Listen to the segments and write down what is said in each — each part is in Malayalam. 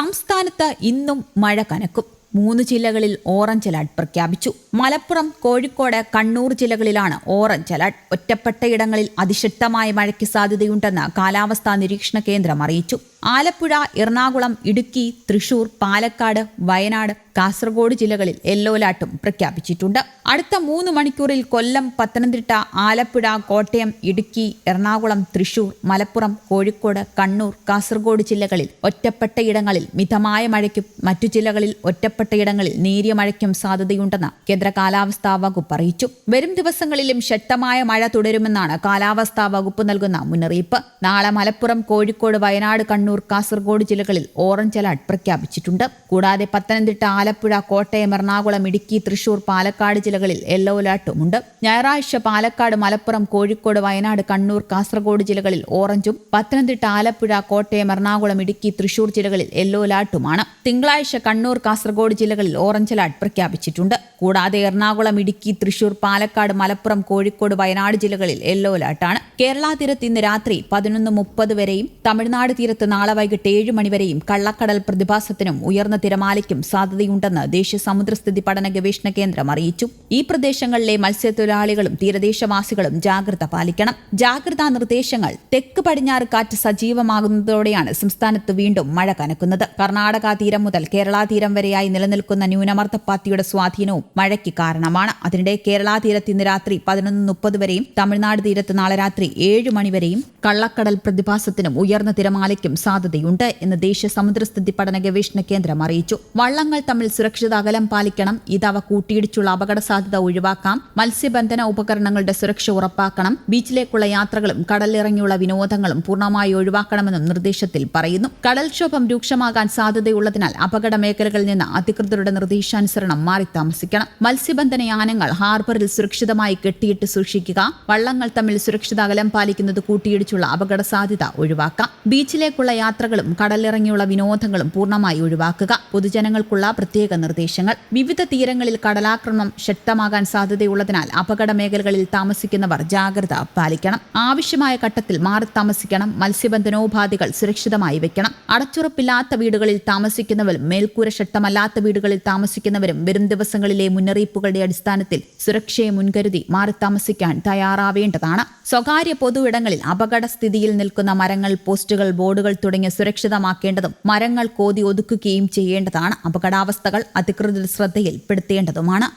സംസ്ഥാനത്ത് ഇന്നും മഴ കനക്കും. മൂന്ന് ജില്ലകളിൽ ഓറഞ്ച് അലർട്ട് പ്രഖ്യാപിച്ചു. മലപ്പുറം കോഴിക്കോട് കണ്ണൂർ ജില്ലകളിലാണ് ഓറഞ്ച് അലർട്ട്. ഒറ്റപ്പെട്ടയിടങ്ങളിൽ അതിശക്തമായ മഴയ്ക്ക് സാധ്യതയുണ്ടെന്ന് കാലാവസ്ഥാ നിരീക്ഷണ കേന്ദ്രം അറിയിച്ചു. ആലപ്പുഴ എറണാകുളം ഇടുക്കി തൃശൂർ പാലക്കാട് വയനാട് കാസർഗോഡ് ജില്ലകളിൽ യെല്ലോ അലർട്ടും പ്രഖ്യാപിച്ചിട്ടുണ്ട്. അടുത്ത മൂന്ന് മണിക്കൂറിൽ കൊല്ലം പത്തനംതിട്ട ആലപ്പുഴ കോട്ടയം ഇടുക്കി എറണാകുളം തൃശൂർ മലപ്പുറം കോഴിക്കോട് കണ്ണൂർ കാസർഗോഡ് ജില്ലകളിൽ ഒറ്റപ്പെട്ടയിടങ്ങളിൽ മിതമായ മഴയ്ക്കും മറ്റു ജില്ലകളിൽ ഒറ്റപ്പെട്ടയിടങ്ങളിൽ നേരിയ മഴയ്ക്കും സാധ്യതയുണ്ടെന്ന് കേന്ദ്ര കാലാവസ്ഥാ വകുപ്പ് അറിയിച്ചു. വരും ദിവസങ്ങളിലും ശക്തമായ മഴ തുടരുമെന്നാണ് കാലാവസ്ഥാ വകുപ്പ് നൽകുന്ന മുന്നറിയിപ്പ്. നാളെ മലപ്പുറം കോഴിക്കോട് വയനാട് കണ്ണൂർ കാസർഗോഡ് ജില്ലകളിൽ ഓറഞ്ച് അലർട്ട് പ്രഖ്യാപിച്ചിട്ടുണ്ട്. കൂടാതെ പത്തനംതിട്ട ആലപ്പുഴ കോട്ടയം എറണാകുളം ഇടുക്കി തൃശൂർ പാലക്കാട് ജില്ലകളിൽ യെല്ലോ അലർട്ടുമുണ്ട്. ഞായറാഴ്ച പാലക്കാട് മലപ്പുറം കോഴിക്കോട് വയനാട് കണ്ണൂർ കാസർഗോഡ് ജില്ലകളിൽ ഓറഞ്ചും പത്തനംതിട്ട ആലപ്പുഴ കോട്ടയം എറണാകുളം ഇടുക്കി തൃശൂർ ജില്ലകളിൽ യെല്ലോ അലർട്ടുമാണ്. തിങ്കളാഴ്ച കണ്ണൂർ കാസർഗോഡ് ജില്ലകളിൽ ഓറഞ്ച് അലർട്ട് പ്രഖ്യാപിച്ചിട്ടുണ്ട്. കൂടാതെ എറണാകുളം ഇടുക്കി തൃശൂർ പാലക്കാട് മലപ്പുറം കോഴിക്കോട് വയനാട് ജില്ലകളിൽ യെല്ലോ അലർട്ടാണ് കേരള തീരത്ത് ഇന്ന് രാത്രി പതിനൊന്ന് മുപ്പത് വരെയും തമിഴ്നാട് തീരത്ത് നാളെ വൈകിട്ട് ഏഴ് മണിവരെയും കള്ളക്കടൽ പ്രതിഭാസത്തിനും ഉയർന്ന തിരമാലയ്ക്കും സാധ്യതയുണ്ടെന്ന് ദേശീയ സമുദ്രസ്ഥിതി പഠന ഗവേഷണ കേന്ദ്രം അറിയിച്ചു. ഈ പ്രദേശങ്ങളിലെ മത്സ്യത്തൊഴിലാളികളും തീരദേശവാസികളും ജാഗ്രത പാലിക്കണം. ജാഗ്രതാ നിർദ്ദേശങ്ങൾ തെക്ക് പടിഞ്ഞാറ് കാറ്റ് സജീവമാകുന്നതോടെയാണ് സംസ്ഥാനത്ത് വീണ്ടും മഴ കനക്കുന്നത്. കർണാടക തീരം മുതൽ കേരള തീരം വരെയായി നിലനിൽക്കുന്ന ന്യൂനമർദ്ദ പാത്തിയുടെ സ്വാധീനവും മഴയ്ക്ക് കാരണമാണ്. അതിനിടെ കേരള തീരത്ത് ഇന്ന് രാത്രി പതിനൊന്ന് മുപ്പത് വരെയും തമിഴ്നാട് തീരത്ത് നാളെ രാത്രി ഏഴ് മണിവരെയും കള്ളക്കടൽ പ്രതിഭാസത്തിനും ഉയർന്ന തിരമാലയ്ക്കും സാധ്യതയുണ്ട് എന്ന് ദേശീയ സമുദ്രസ്ഥിതി പഠന ഗവേഷണ കേന്ദ്രം അറിയിച്ചു. വള്ളങ്ങൾ തമ്മിൽ സുരക്ഷിത അകലം പാലിക്കണം ഇത് അവ കൂട്ടിയിടിച്ചുള്ള അപകട സാധ്യത ഒഴിവാക്കാം മത്സ്യബന്ധന ഉപകരണങ്ങളുടെ സുരക്ഷ ഉറപ്പാക്കണം ബീച്ചിലേക്കുള്ള യാത്രകളും കടലിറങ്ങിയുള്ള വിനോദങ്ങളും പൂർണമായി ഒഴിവാക്കണമെന്നും നിർദ്ദേശത്തിൽ പറയുന്നു. കടൽക്ഷോഭം രൂക്ഷമാകാൻ സാധ്യതയുള്ളതിനാൽ അപകട മേഖലകളിൽ നിന്ന് അധികൃതരുടെ നിർദ്ദേശാനുസരണം മാറി താമസിക്കണം മത്സ്യബന്ധന യാനങ്ങൾ ഹാർബറിൽ സുരക്ഷിതമായി കെട്ടിയിട്ട് സൂക്ഷിക്കുക. വള്ളങ്ങൾ തമ്മിൽ സുരക്ഷിത അകലം പാലിക്കുന്നത് കൂട്ടിയിടിച്ചുള്ള അപകട സാധ്യത ഒഴിവാക്കാം. ബീച്ചിലേക്കുള്ള യാത്രകളും കടലിറങ്ങിയുള്ള വിനോദങ്ങളും പൂർണമായി ഒഴിവാക്കുക. പൊതുജനങ്ങൾക്കുള്ള പ്രത്യേക നിർദ്ദേശങ്ങൾ. വിവിധ തീരങ്ങളിൽ കടലാക്രമണം ശക്തമാകാൻ സാധ്യതയുള്ളതിനാൽ അപകട മേഖലകളിൽ താമസിക്കുന്നവർ ജാഗ്രത പാലിക്കണം. ആവശ്യമായ ഘട്ടത്തിൽ മാറി താമസിക്കണം. മത്സ്യബന്ധനോപാധികൾ സുരക്ഷിതമായി വെക്കണം. അടച്ചുറപ്പില്ലാത്ത വീടുകളിൽ താമസിക്കുന്നവരും മേൽക്കൂര ശക്തമല്ലാത്ത വീടുകളിൽ താമസിക്കുന്നവരും വരും ദിവസങ്ങളിലെ മുന്നറിയിപ്പുകളുടെ അടിസ്ഥാനത്തിൽ സുരക്ഷയെ മുൻകരുതി മാറി താമസിക്കാൻ തയ്യാറാവേണ്ടതാണ്. സ്വകാര്യ പൊതു ഇടങ്ങളിൽ അപകട സ്ഥിതിയിൽ നിൽക്കുന്ന മരങ്ങൾ പോസ്റ്റുകൾ ബോർഡുകൾ തുടങ്ങിയ സുരക്ഷിതമാക്കേണ്ടതും മരങ്ങൾ കോതി ഒതുക്കുകയും ചെയ്യേണ്ടതാണ്. അപകടാവസ്ഥകൾ അധികൃതർ ശ്രദ്ധയിൽപ്പെടുത്തേണ്ടതുമാണ്.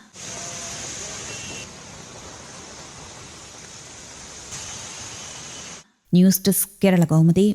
News desk Kerala Kaumudi.